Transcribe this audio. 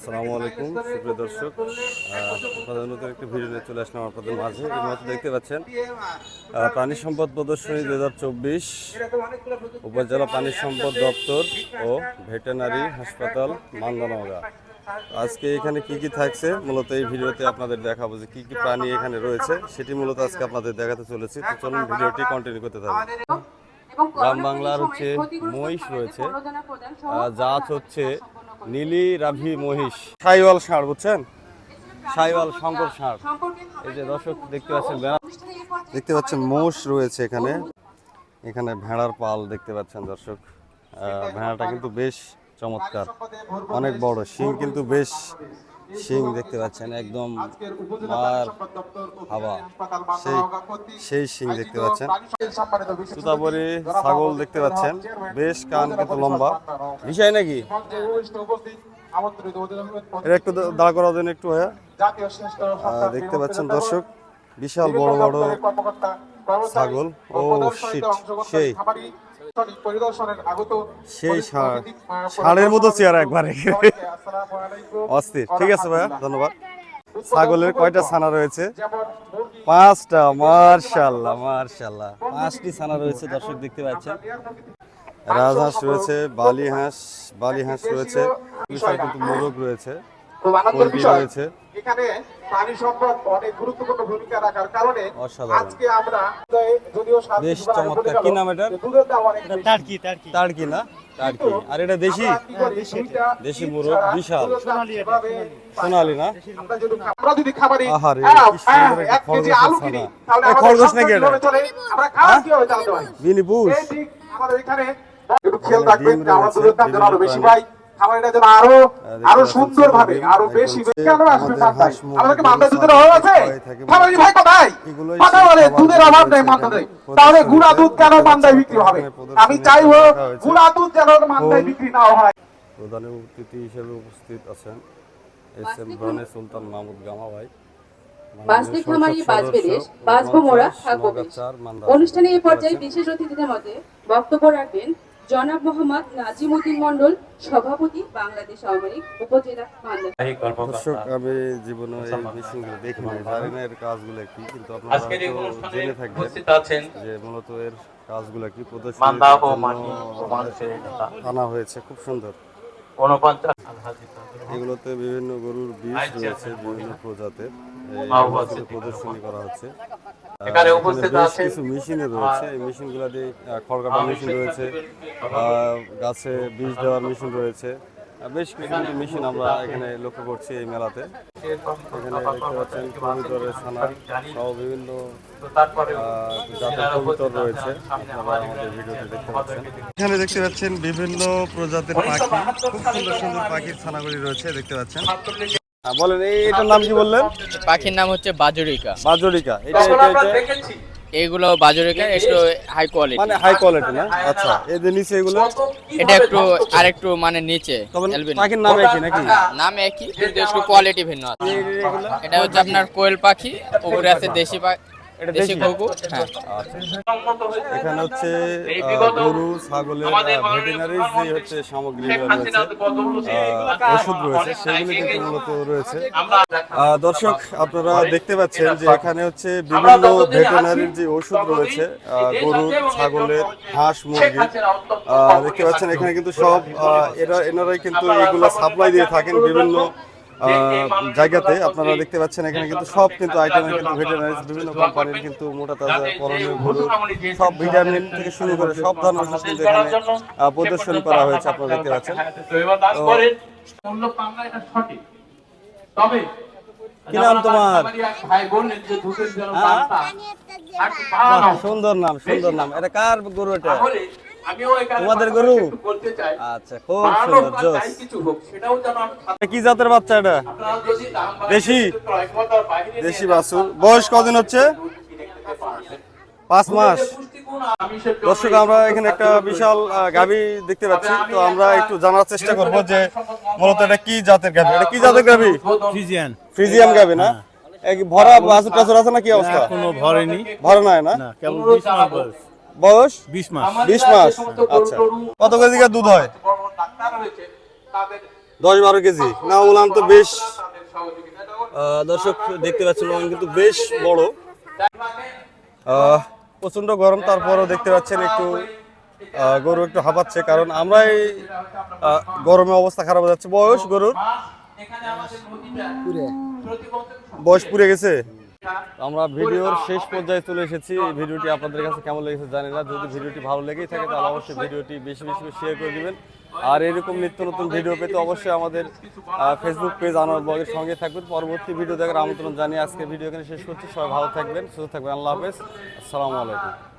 আসসালামু আলাইকুম, সুপ্রিয় দর্শক। নতুন একটি ভিডিও নিয়ে চলে আসলাম আপনাদের মাঝে। এই মতো দেখতে পাচ্ছেন প্রাণী সম্পদ প্রদর্শনী দু হাজার চব্বিশ উপজেলা প্রাণী সম্পদ দপ্তর ও ভেটেনারি হাসপাতাল মান্দানগা। আজকে এখানে কি কি থাকছে? মূলত এই ভিডিওতে আপনাদের দেখাবো যে কি কি প্রাণী এখানে রয়েছে। সেটি মূলত আজকে আপনাদের দেখাতে চলেছি। তো চলুন ভিডিওটি কন্টিনিউ করতে থাকুন। গ্রাম বাংলার হচ্ছে মহিষ রয়েছে। জাত হচ্ছে নীলি রাভি মহিষ। সাইওয়াল ষাঁড় বুঝছেন? সাইওয়াল শঙ্কর ষাঁড় এই যে দর্শক, দেখতে পাচ্ছেন দেখতে পাচ্ছেন, মোষ রয়েছে এখানে। এখানে ভেড়ার পাল দেখতে পাচ্ছেন দর্শক। ভেড়াটা কিন্তু বেশ চমৎকার। অনেক বড়, শিং কিন্তু বেশ শিং দেখতে পাচ্ছেন একদম মার হাওয়া। সেই সেই শিং দেখতে পাচ্ছেন। সুতাবরি ছাগল দেখতে পাচ্ছেন। বেশ কান কিন্তু লম্বা। বিষয় নাকি? এটা একটু দাঁড় করার জন্য একটু হ্যাঁ। দেখতে পাচ্ছেন দর্শক বিশাল বড় বড় ছাগল। ও শীত সেই। সেই ষাঁড় ষাঁড়ের মতো চেয়ার একবারে। অস্থির। ঠিক আছে ভাইয়া ধন্যবাদ। ছাগলের কয়টা ছানা রয়েছে? পাঁচটা মার্শাল্লাহ মার্শাল্লাহ। পাঁচটি ছানা রয়েছে দর্শক দেখতে পাচ্ছেন। রাজহাঁস রয়েছে বালি হাঁস বালি হাঁস রয়েছে। কিন্তু মোরগ রয়েছে রয়েছে। এখানে প্রাণী সম্পদ অনেক গুরুত্বপূর্ণ ভূমিকা রাখার কারণে আজকে আমরা যদিও বেশ চমৎকার। কি নাম বেশি। Turkey turkey. টার্কি না? টার্কি। আর এটা দেশি? কি দেশি মোরগ, বিশাল। সোনালি না? আমরা যদি খাবারই আহারে, হ্যাঁ, কি হ্যাঁ, এক কেজি আলু কিনি তাহলে খরগোশ নাকি এটা? আমরা খাওয়া কীভাবে চালাতে পারি বিনি পুষ আমাদের এখানে একটু খেয়াল রাখবেন দুধের দাম যেন আরও বেশি প্রাণী। খাবারটা যেন আরও আরও সুন্দর ভাবে আরও বেশি কেন আসবে আমাদের মাথায়? হাঁস, মুরগি, আমাদের কি মাথায় গরু, দুধের অভাব আছে? সবাই ভাই কোথায়? এগুলোই কথা বলে দুধের অভাব নেই মাথায় তাহলে গুড়া দুধ কেন মান্দায় বিক্রি হবে? আমি চাইব গুড়া দুধ যেন মান্দায় বিক্রি না হয়। প্রধান অতিথি হিসেবে উপস্থিত আছেন এস এম ব্রানে সুলতান মাহমুদ গামা ভাই। বাসদি খামারি বাজবে বাজবো মোরা অনুষ্ঠানে এই পর্যায়ে বিশেষ অতিথিদের মধ্যে বক্তব্য রাখবেন জনাব মোহাম্মদ নাজিমউদ্দিন মন্ডল সভাপতি বাংলাদেশ আওয়ামী লীগ উপজেলা দর্শক আমি জীবনে এই মেশিনগুলো দেখি নাই জানি না এর কাজগুলো কি কিন্তু আপনারা জেনে থাকবেন যে মূলত এর কাজগুলো কি প্রদর্শনী আনা হয়েছে খুব সুন্দর। এগুলোতে বিভিন্ন গরুর বীজ আচ্ছা, রয়েছে আচ্ছা। বিভিন্ন প্রজাতের। প্রদর্শনী করা হচ্ছে। এখানে এখানে উপস্থিত বেশ আছেন। কিছু মেশিনে রয়েছে। এই মেশিনগুলো দিয়ে খড় মেশিন রয়েছে। গাছে বীজ দেওয়ার মেশিন রয়েছে। বেশ কিছু মেশিন আমরা এখানে লক্ষ্য করছি এই মেলাতে। এখানে দেখতে পাচ্ছেন কবুতরের ছানা সহ বিভিন্ন তো জাতের কবুতর রয়েছে। আপনারা আমাদের ভিডিওতে দেখতে পাচ্ছেন। এখানে দেখতে পাচ্ছেন বিভিন্ন প্রজাতির পাখি। খুব সুন্দর সুন্দর পাখির ছানাগুলি রয়েছে দেখতে পাচ্ছেন। বলেন এটার নাম কি বললেন? পাখির নাম হচ্ছে বাজরিকা। বাজরিকা এটা এইগুলো বাজরিকা একটু হাই কোয়ালিটি মানে হাই কোয়ালিটি না? আচ্ছা এই যে নিচে এগুলো এটা একটু আরেকটু মানে নিচে পাখির নাম একই নাকি? নাম একই কিন্তু একটু কোয়ালিটি ভিন্ন আছে। এগুলো এটা হচ্ছে আপনার কোয়েল পাখি উপরে আছে দেশি পাখি। এটা দেশি দেশি? ঘুঘু হ্যাঁ। এখানে হচ্ছে গরু ছাগলের যে হচ্ছে সামগ্রী ওষুধ রয়েছে সেগুলি কিন্তু মূলত রয়েছে। আহ, দর্শক আপনারা দেখতে পাচ্ছেন যে এখানে হচ্ছে বিভিন্ন ভেটেনারির যে ওষুধ রয়েছে আহ, গরু ছাগলের হাঁস মুরগি দেখতে পাচ্ছেন এখানে কিন্তু সব আহ, এরা এনারাই কিন্তু এগুলো সাপ্লাই দিয়ে থাকেন বিভিন্ন জায়গাতে আপনারা দেখতে পাচ্ছেন এখানে কিন্তু সব কিন্তু আইটেম কিন্তু ভেটেনারি বিভিন্ন কোম্পানির কিন্তু মোটা তাজা করণীয় গরু সব ভিটামিন থেকে শুরু করে সব ধরনের ওষুধ কিন্তু এখানে প্রদর্শন করা হয়েছে আপনারা দেখতে পাচ্ছেন। তবে কি নাম তোমার? সুন্দর নাম সুন্দর নাম। এটা কার গরু এটা? তোমাদের গরু? একটু বলতে চাই। আচ্ছা খুব সুন্দর কি জাতের বাচ্চা এটা? দেশি? দেশি বাছুর। বয়স কদিন হচ্ছে। পাঁচ মাস। দর্শক আমরা এখানে একটা বিশাল গাভী দেখতে পাচ্ছি। তো আমরা একটু জানার চেষ্টা করব যে মূলত এটা কি জাতের গাভী? এটা কি জাতের গাভী? ফ্রিজিয়ান ফ্রিজিয়াম গাভী না? ভরা বাছুর টাছুর আছে না কি অবস্থা? কোনো ভরেনি। ভরা নাই না? কেবল বয়স? বিশ মাস। বিশ মাস। আচ্ছা। গরু- কত কেজি করে দুধ হয়? বড় বড় ডাক্তার রয়েছে তাদের দশ বারো কেজি। না ওলান তো বেশ আহ, দর্শক দেখতে পাচ্ছেন ওলান কিন্তু বেশ বড়। আহ, প্রচণ্ড গরম তারপরও দেখতে পাচ্ছেন একটু আহ, গরু একটু হাঁপাচ্ছে কারণ আমরা এই গরমে অবস্থা খারাপ হয়ে যাচ্ছে। বয়স গরুর? বয়স পুড়ে গেছে? আমরা ভিডিওর শেষ পর্যায়ে চলে এসেছি। ভিডিওটি আপনাদের কাছে কেমন লেগেছে জানি না। যদি ভিডিওটি ভালো লেগেই থাকে তাহলে অবশ্যই ভিডিওটি বেশি বেশি শেয়ার করে দেবেন। আর এরকম নিত্য নতুন ভিডিও পেতে অবশ্যই আমাদের ফেসবুক পেজ আনোয়ার ব্লগের সঙ্গে থাকবেন। পরবর্তী ভিডিও দেখার আমন্ত্রণ জানিয়ে আজকে ভিডিও এখানে শেষ করছি। সবাই ভালো থাকবেন সুস্থ থাকবেন। আল্লাহ হাফেজ। আসসালামু আলাইকুম।